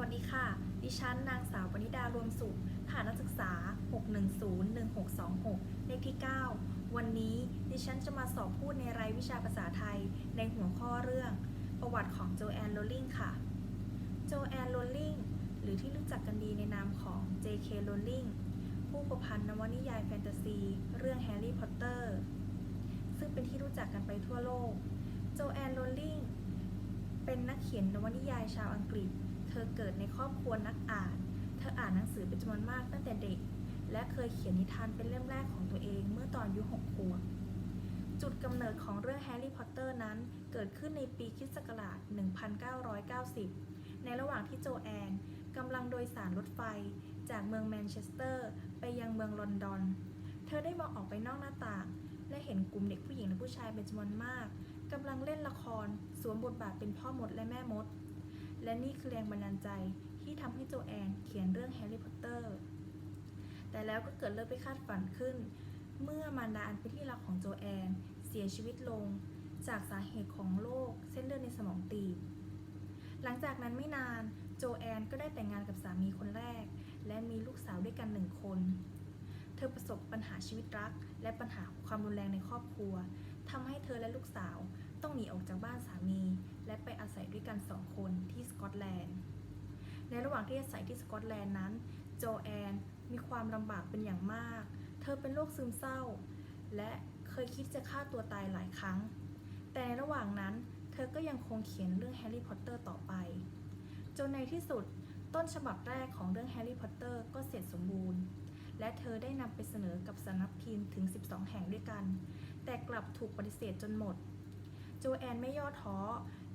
วัสดีค่ะ ดิฉันนางสาวปณิดารวมสุขฐานนักศึกษา 6101626 เลขที่ 9 วันนี้ดิฉันจะมาสอบพูดในรายวิชาภาษาไทยในหัวข้อเรื่อง ประวัติของโจแอนโรลลิงค่ะ โจแอนโรลลิงหรือที่รู้จักกันดีในนามของ J.K. Rowling ผู้ประพันธ์นวนิยายแฟนตาซี เรื่องแฮร์รี่พอตเตอร์ ซึ่งเป็นที่รู้จักกันไปทั่วโลก โจแอนโรลลิงเป็นนักเขียนนวนิยายชาวอังกฤษ ธอเกิดในครอบครัวนักอ่าน เธออ่านหนังสือเป็นจำนวนมากตั้งแต่เด็ก และเคยเขียนนิทานเป็นเล่มแรกของตัวเองเมื่อตอนอายุหกขวบ จุดกำเนิดของเรื่องแฮร์รี่พอตเตอร์นั้นเกิดขึ้นในปีคิศกราช1990 ในระหว่างที่โจแอนกำลังโดยสารรถไฟ จากเมืองแมนเชสเตอร์ ไปยังเมืองลอนดอน เธอได้มองออกไปนอกหน้าต่าง และเห็นกลุ่มเด็กผู้หญิงและผู้ชายเป็นจำนวนมากกำลังเล่นละคร สวมบทบาทเป็นพ่อมดและแม่มด และนี่คือแรงบันดาลใจที่ทำให้โจแอนเขียนเรื่องแฮร์รี่พอตเตอร์ แต่แล้วก็เกิดเรื่องไปคาดฝันขึ้น เมื่อมารดาอันเป็นที่รักของโจแอน เสียชีวิตลง จากสาเหตุของโรคเส้นเลือดในสมองตีบ หลังจากนั้นไม่นานโจแอนก็ได้แต่งงานกับสามีคนแรก และมีลูกสาวด้วยกันหนึ่งคน เธอประสบปัญหาชีวิตรัก และปัญหาความรุนแรงในครอบครัวทำให้เธอและลูกสาว ต้องหนีออกจากบ้านสามี และไปอาศัยด้วยกันสองคนที่สกอตแลนด์ ในระหว่างที่อาศัยที่สกอตแลนด์นั้น โจแอนมีความลำบากเป็นอย่างมาก เธอเป็นโรคซึมเศร้า และเคยคิดจะฆ่าตัวตายหลายครั้ง แต่ในระหว่างนั้นเธอก็ยังคงเขียนเรื่องแฮร์รี่พอตเตอร์ต่อไป จนในที่สุดต้นฉบับแรกของเรื่องแฮร์รี่พอตเตอร์ก็เสร็จสมบูรณ์ และเธอได้นำไปเสนอกับสำนักพิมพ์ถึง 12 แห่งด้วยกัน แต่กลับถูกปฏิเสธจนหมด จแอนไม่ย่อท้อ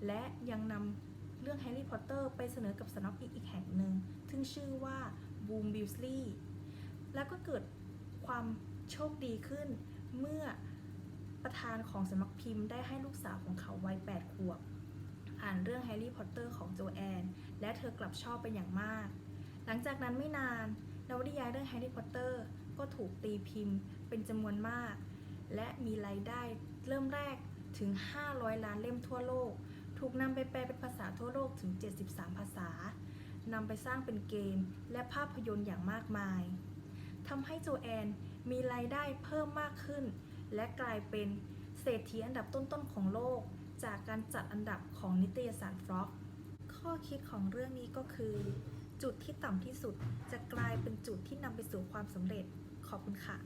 และยังนำเรื่องแฮร์รี่พอตเตอร์ไปเสนอกับสำนักพิมพ์อีกแห่งหนึ่งซึ่งชื่อว่าบูมบิลลีย์แล้วก็เกิดความโชคดีขึ้นเมื่อประธานของสำนักพิมพ์ได้ให้ลูกสาวของเขาวัย8ขวบ อ่านเรื่องแฮร์รี่พอตเตอร์ของโจแอน และเธอกลับชอบเป็นอย่างมาก หลังจากนั้นไม่นานนวนิยายเรื่องแฮร์รี่พอตเตอร์ก็ถูกตีพิมพ์เป็นจำนวนมาก และมีรายได้เริ่มแรก ถึง 500 ล้านเล่มทั่วโลก ถูกนำไปแปลเป็นภาษาทั่วโลกถึง 73 ภาษานำไปสร้างเป็นเกมและภาพยนตร์อย่างมากมายทำให้โจแอนมีรายได้เพิ่มมากขึ้น และกลายเป็นเศรษฐีอันดับต้นๆของโลก จากการจัดอันดับของนิตยสารฟล็อกข้อคิดของเรื่องนี้ก็คือ จุดที่ต่ำที่สุดจะกลายเป็นจุดที่นำไปสู่ความสำเร็จขอบคุณค่ะ